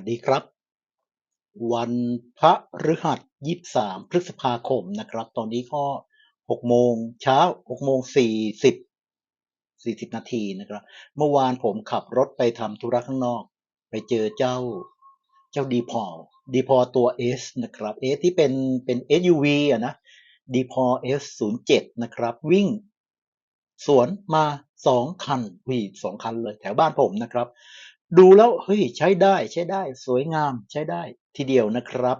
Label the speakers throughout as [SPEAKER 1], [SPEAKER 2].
[SPEAKER 1] วัสดีครับ วันพระฤหัสยี่สามพฤษภาคมนะครับ ตอนนี้ก็หกโมงเช้าหกโมงสี่สิบสี่สิบนาทีนะครับ เมื่อวานผมขับรถไปทำธุระข้างนอก ไปเจอเจ้าเจ้าดีพอดีพอตัว S นะครับ S ที่เป็นเป็น SUV อะนะดีพอ S ศูนย์เจ็ดนะครับ วิ่ง สวนมาสองคันวีสองคันเลยแถวบ้านผมนะครับ ดูแล้วเฮ้ยใช้ได้ใช้ได้ สวยงามใช้ได้ทีเดียวนะครับ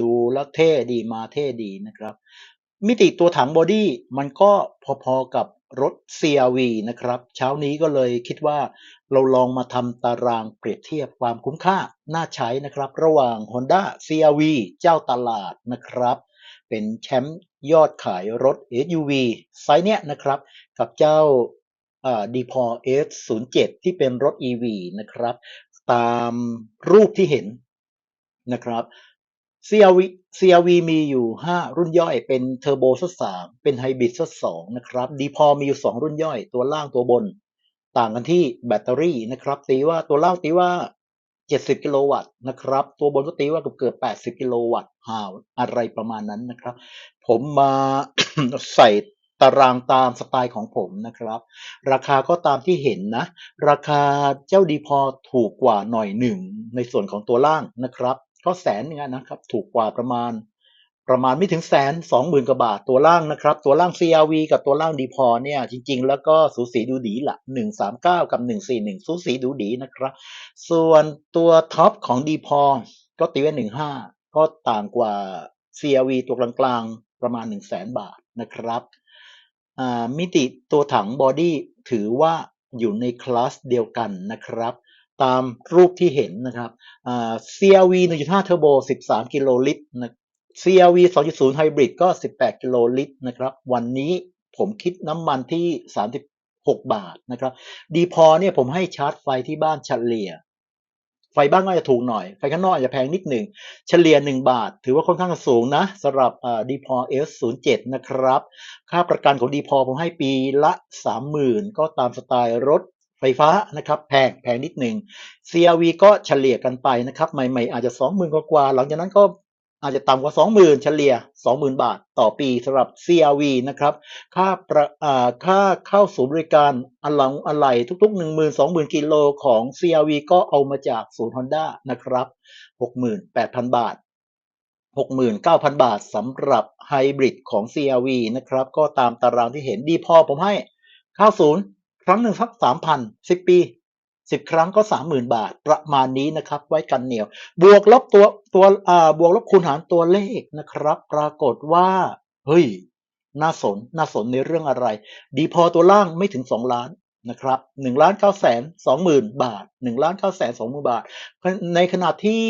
[SPEAKER 1] ดูแล้วเท่ดีมาเท่ดีนะครับ มิติตัวถังบอดี้มันก็พอๆกับรถ CRV นะครับ เช้านี้ก็เลยคิดว่าเราลองมาทำตารางเปรียบเทียบความคุ้มค่าน่าใช้นะครับ ระหว่าง Honda CRV เจ้าตลาดนะครับ เป็นแชมป์ยอดขายรถ SUV ไซส์เนี้ยนะครับ กับเจ้า ดีพอ S07 ที่เป็นรถ EV นะครับ ตามรูปที่เห็นนะครับ CRV CRV มีอยู่ 5 รุ่นย่อยเป็นเทอร์โบซัส3เป็นไฮบริดซัส2นะครับดีพอมีอยู่ 2 รุ่นย่อยตัวล่างตัวบน ต่างกันที่แบตเตอรี่นะครับตีว่าตัวล่างตีว่า 70 กิโลวัตต์นะครับ ตัวบนก็ตีว่าเกือบเกือบ80 กิโลวัตต์ฮาวอะไรประมาณนั้นนะครับ ผมมาใส่ ตารางตามสไตล์ของผมนะครับ ราคาก็ตามที่เห็นนะ ราคาเจ้าดีพอถูกกว่าหน่อยหนึ่งในส่วนของตัวล่างนะครับ ก็แสนงนะครับ ถูกกว่าประมาณ ประมาณไม่ถึงแสนสองหมื่นกว่าบาทตัวล่างนะครับ ตัวล่าง CRV กับตัวล่างดีพอเนี่ย จริง ๆ แล้วก็สูสีดูดีละหนึ่งสามเก้ากับหนึ่งสี่หนึ่งสูสีดูดีนะครับ ส่วนตัวท็อปของดีพอก็ตีไว้หนึ่งห้าก็ต่างกว่า CRV ตัวกลางๆประมาณหนึ่งแสนบาทนะครับ มิติตัวถังบอดี้ถือว่าอยู่ในคลาสเดียวกันนะครับ ตามรูปที่เห็นนะครับ CRV 1.5เทอร์โบ13 กิโลลิตรนะ CRV 2.0ไฮบริดก็ 18 กิโลลิตรนะครับ วันนี้ผมคิดน้ำมันที่ 36 บาทนะครับ ดีพอเนี่ยผมให้ชาร์จไฟที่บ้านเฉลี่ย ไฟบ้านก็จะถูกหน่อย ไฟข้างนอกอาจจะแพงนิดหนึ่ง เฉลี่ย 1 บาท ถือว่าค่อนข้างสูงนะสำหรับดีพอเอสศูนย์เจ็ดนะครับ ค่าประกันของดีพอผมให้ปีละ 30,000 ก็ตามสไตล์รถไฟฟ้านะครับแพงแพงนิดหนึ่ง CRV ก็เฉลี่ยกันไปนะครับ ใหม่ๆ อาจจะ 20,000 กว่าๆหลังจากนั้นก็ อาจจะต่ำกว่า 20,000 เฉลี่ย 20,000 บาทต่อปีสำหรับ CRV นะครับ ค่าประค่าเข้าสู่บริการอะลังอะไหล่ทุก ๆ 10,000 20,000 กิโลของ CRV ก็เอามาจากศูนย์ Honda นะครับ 68,000 บาท 69,000 บาทสำหรับไฮบริดของ CRV นะครับ ก็ตามตารางที่เห็นดีพอผมให้ เข้าศูนย์ครั้งหนึ่งสัก3,000 10 ปี สิบครั้งก็สามหมื่นบาทประมาณนี้นะครับ ไว้กันเหนียว บวกลบตัวตัวอ่าบวกลบคูณหารตัวเลขนะครับ ปรากฏว่าเฮ้ยน่าสนน่าสนในเรื่องอะไร ดีพอตัวล่างไม่ถึงสองล้านนะครับหนึ่งล้านเก้าแสนสองหมื่นบาทหนึ่งล้านเก้าแสนสองหมื่นบาท ในขณะที่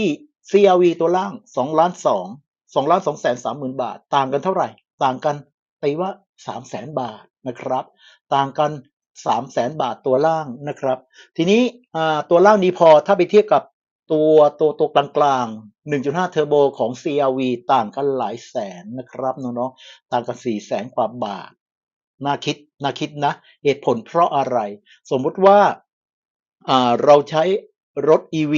[SPEAKER 1] CRV ตัวล่างสองล้านสองสองล้านสองแสนสามหมื่นบาท ต่างกันเท่าไหร่ ต่างกันตีว่าสามแสนบาทนะครับ ต่างกัน สามแสนบาทตัวล่างนะครับ ทีนี้ตัวล่างดีพอถ้าไปเทียบกับตัวตัวตัวกลางกลาง1.5 เทอร์โบของ CRV ต่างกันหลายแสนนะครับน้องๆ ต่างกัน 4 แสนกว่าบาท น่าคิด น่าคิดนะ เหตุผลเพราะอะไร สมมุติว่าเราใช้รถ EV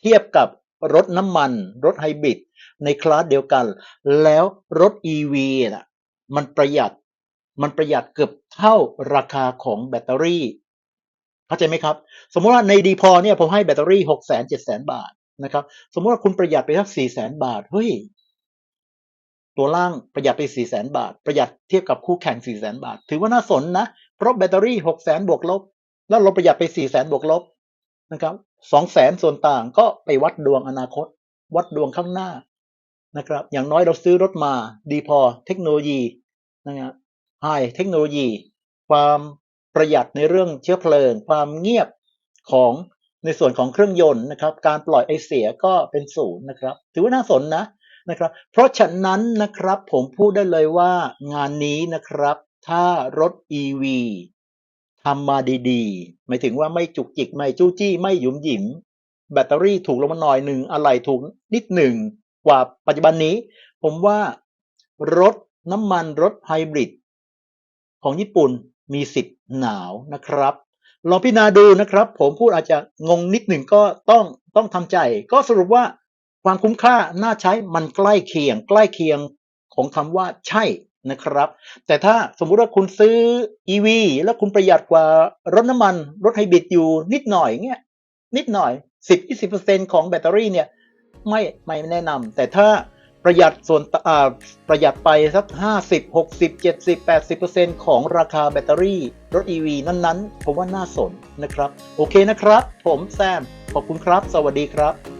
[SPEAKER 1] เทียบกับรถน้ำมัน รถไฮบริดในคลาสเดียวกัน แล้วรถ EV น่ะมันประหยัด มันประหยัดเกือบเท่าราคาของแบตเตอรี่เข้าใจไหมครับ สมมติว่าในดีพอเนี่ยผมให้แบตเตอรี่หกแสนเจ็ดแสนบาทนะครับ สมมติว่าคุณประหยัดไปสักสี่แสนบาทเฮ้ยตัวล่างประหยัดไปสี่แสนบาท ประหยัดเทียบกับคู่แข่งสี่แสนบาท ถือว่าน่าสนนะ เพราะแบตเตอรี่หกแสนบวกลบ แล้วเราประหยัดไปสี่แสนบวกลบนะครับสองแสนส่วนต่างก็ไปวัดดวงอนาคต วัดดวงข้างหน้านะครับ อย่างน้อยเราซื้อรถมาดีพอเทคโนโลยีนะครับ ไฮเทคโนโลยี ความประหยัดในเรื่องเชื้อเพลิง ความเงียบของในส่วนของเครื่องยนต์นะครับ การปล่อยไอเสียก็เป็นศูนย์นะครับ ถือว่าน่าสนนะนะครับ เพราะฉะนั้นนะครับผมพูดได้เลยว่างานนี้นะครับ ถ้ารถ EV ทำมาดีๆ หมายถึงว่าไม่จุกจิก ไม่จู้จี้ไม่หยุมหยิม แบตเตอรี่ถูกลงมาหน่อยหนึ่งอะไหล่ถูกนิดหนึ่งกว่าปัจจุบันนี้ ผมว่ารถน้ำมันรถไฮบริด ของญี่ปุ่นมีสิทธิ์หนาวนะครับลองพิจารณาดูนะครับ ผมพูดอาจจะงงนิดหนึ่งก็ต้องต้องทำใจ ก็สรุปว่าความคุ้มค่าน่าใช้มันใกล้เคียง ใกล้เคียงของคำว่าใช่นะครับ แต่ถ้าสมมุติว่าคุณซื้อ EV แล้วคุณประหยัดกว่ารถน้ำมัน รถไฮบริดอยู่นิดหน่อยเงี้ยนิดหน่อย 10-20%ของแบตเตอรี่เนี่ยไม่ไม่แนะนำแต่ถ้า ประหยัดส่วนอ่าประหยัดไปสัก 50 60 70 80ของราคาแบตเตอรี่รถ EV นั้นๆ ผมว่าน่าสนนะครับ โอเคนะครับ ผมแซม ขอบคุณครับ สวัสดีครับ